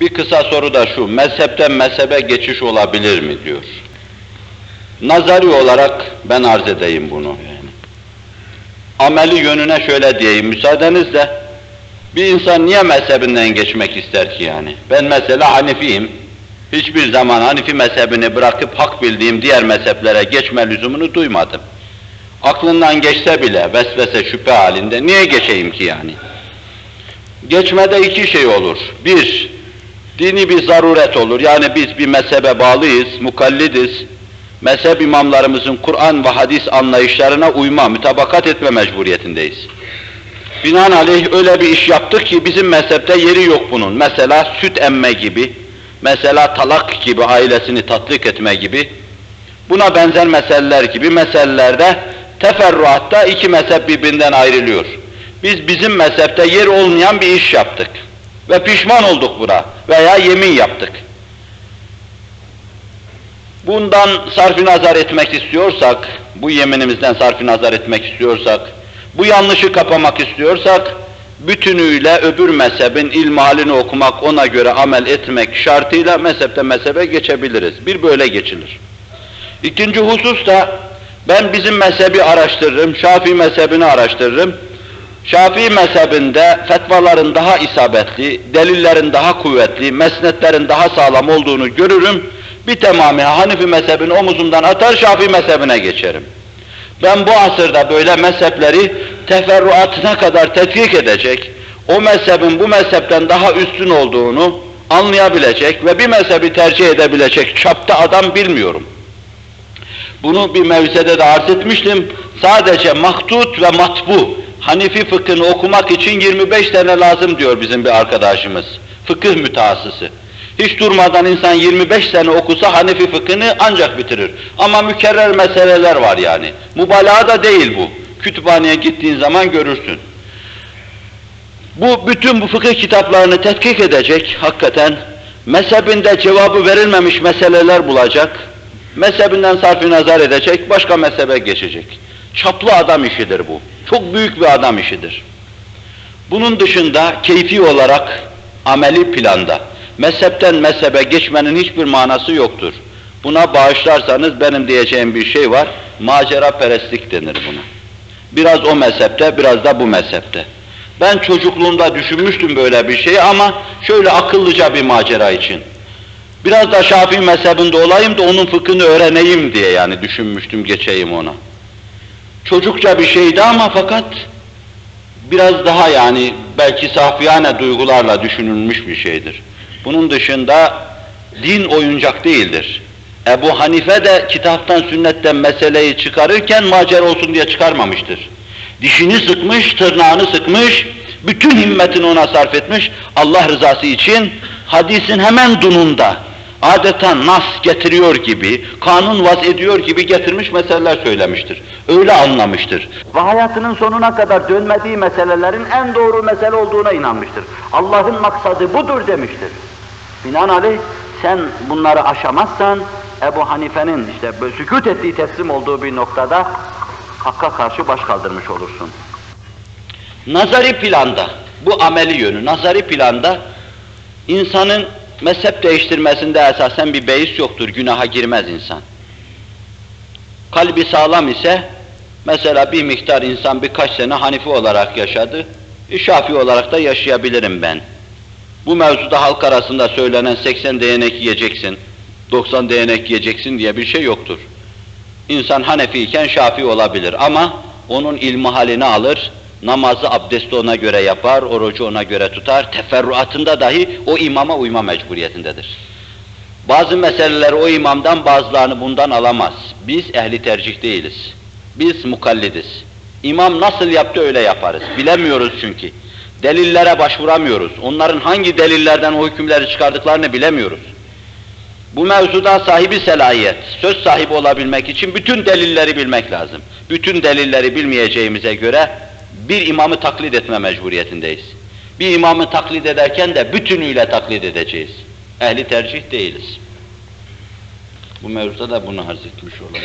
Bir kısa soru da şu, mezhepten mezhebe geçiş olabilir mi diyor. Nazari olarak ben arz edeyim bunu. Yani. Ameli yönüne şöyle diyeyim müsaadenizle. Bir insan niye mezhebinden geçmek ister ki yani? Ben mesela Hanifiyim. Hiçbir zaman Hanifi mezhebini bırakıp hak bildiğim diğer mezheplere geçme lüzumunu duymadım. Aklından geçse bile vesvese şüphe halinde niye geçeyim ki yani? Geçmede iki şey olur. Bir, dini bir zaruret olur. Yani biz bir mezhebe bağlıyız, mukallidiz. Mezhep imamlarımızın Kur'an ve hadis anlayışlarına uyma, mütabakat etme mecburiyetindeyiz. Binaenaleyh öyle bir iş yaptık ki bizim mezhepte yeri yok bunun. Mesela süt emme gibi, mesela talak gibi ailesini tatlık etme gibi, buna benzer meseleler gibi meselelerde teferruatta iki mezhep birbirinden ayrılıyor. Biz bizim mezhepte yer olmayan bir iş yaptık ve pişman olduk buna veya yemin yaptık. Bundan sarf nazar etmek istiyorsak, bu yeminimizden sarf nazar etmek istiyorsak, bu yanlışı kapamak istiyorsak, bütünüyle öbür mezhebin ilmihalini okumak, ona göre amel etmek şartıyla mezhepte mezhebe geçebiliriz. Bir böyle geçilir. İkinci husus da ben bizim mezhebi araştırırım, Şafii mezhebini araştırırım. Şafii mezhebinde fetvaların daha isabetli, delillerin daha kuvvetli, mesnetlerin daha sağlam olduğunu görürüm. Bir tamamı Hanifi mezhebini omuzumdan atar, Şafii mezhebine geçerim. Ben bu asırda böyle mezhepleri teferruatına kadar tetkik edecek, o mezhebin bu mezhepten daha üstün olduğunu anlayabilecek ve bir mezhebi tercih edebilecek çapta adam bilmiyorum. Bunu bir mevzede de arz etmiştim. Sadece maktut ve matbu, Hanifi fıkhını okumak için 25 sene lazım diyor bizim bir arkadaşımız. Fıkıh mütehassısı. Hiç durmadan insan 25 sene okusa Hanifi fıkhını ancak bitirir. Ama mükerrer meseleler var yani. Mübalağa da değil bu. Kütüphaneye gittiğin zaman görürsün. Bu bütün bu fıkıh kitaplarını tetkik edecek hakikaten mezhebinde cevabı verilmemiş meseleler bulacak, mezhebinden sarf nazar edecek, başka mezhebe geçecek. Çaplı adam işidir bu. Çok büyük bir adam işidir. Bunun dışında keyfi olarak ameli planda mezhepten mezhebe geçmenin hiçbir manası yoktur. Buna bağışlarsanız benim diyeceğim bir şey var. Macera perestlik denir buna. Biraz o mezhepte, biraz da bu mezhepte. Ben çocukluğumda düşünmüştüm böyle bir şey ama şöyle akıllıca bir macera için. Biraz da Şafii mezhebinde olayım da onun fıkhını öğreneyim diye yani düşünmüştüm, geçeyim ona. Çocukça bir şeydi ama fakat biraz daha yani belki safiyane duygularla düşünülmüş bir şeydir. Bunun dışında din oyuncak değildir. Ebu Hanife de kitaptan sünnetten meseleyi çıkarırken macer olsun diye çıkarmamıştır. Dişini sıkmış, tırnağını sıkmış, bütün himmetini ona sarf etmiş, Allah rızası için hadisin hemen dununda, adeta nas getiriyor gibi, kanun vaz ediyor gibi getirmiş meseleler söylemiştir. Öyle anlamıştır. Ve hayatının sonuna kadar dönmediği meselelerin en doğru mesele olduğuna inanmıştır. Allah'ın maksadı budur demiştir. Binaenaleyh sen bunları aşamazsan Ebu Hanife'nin işte sükut ettiği teslim olduğu bir noktada hakka karşı baş kaldırmış olursun. Nazari planda, bu ameli yönü, nazari planda insanın mezhep değiştirmesinde esasen bir beis yoktur, günaha girmez insan. Kalbi sağlam ise, mesela bir miktar insan birkaç sene Hanifi olarak yaşadı, e, Şafii olarak da yaşayabilirim ben. Bu mevzuda halk arasında söylenen 80 değnek yiyeceksin, 90 değnek yiyeceksin diye bir şey yoktur. İnsan Hanefi iken Şafii olabilir ama onun ilmi halini alır, namazı abdesti ona göre yapar, orucu ona göre tutar, teferruatında dahi o imama uyma mecburiyetindedir. Bazı meseleleri o imamdan bazılarını bundan alamaz. Biz ehli tercih değiliz. Biz mukallidiz. İmam nasıl yaptı öyle yaparız. Bilemiyoruz çünkü. Delillere başvuramıyoruz. Onların hangi delillerden o hükümleri çıkardıklarını bilemiyoruz. Bu mevzuda sahibi selahiyet, söz sahibi olabilmek için bütün delilleri bilmek lazım. Bütün delilleri bilmeyeceğimize göre bir imamı taklit etme mecburiyetindeyiz. Bir imamı taklit ederken de bütünüyle taklit edeceğiz. Ehli tercih değiliz. Bu mevzuda da bunu arz etmiş olalım.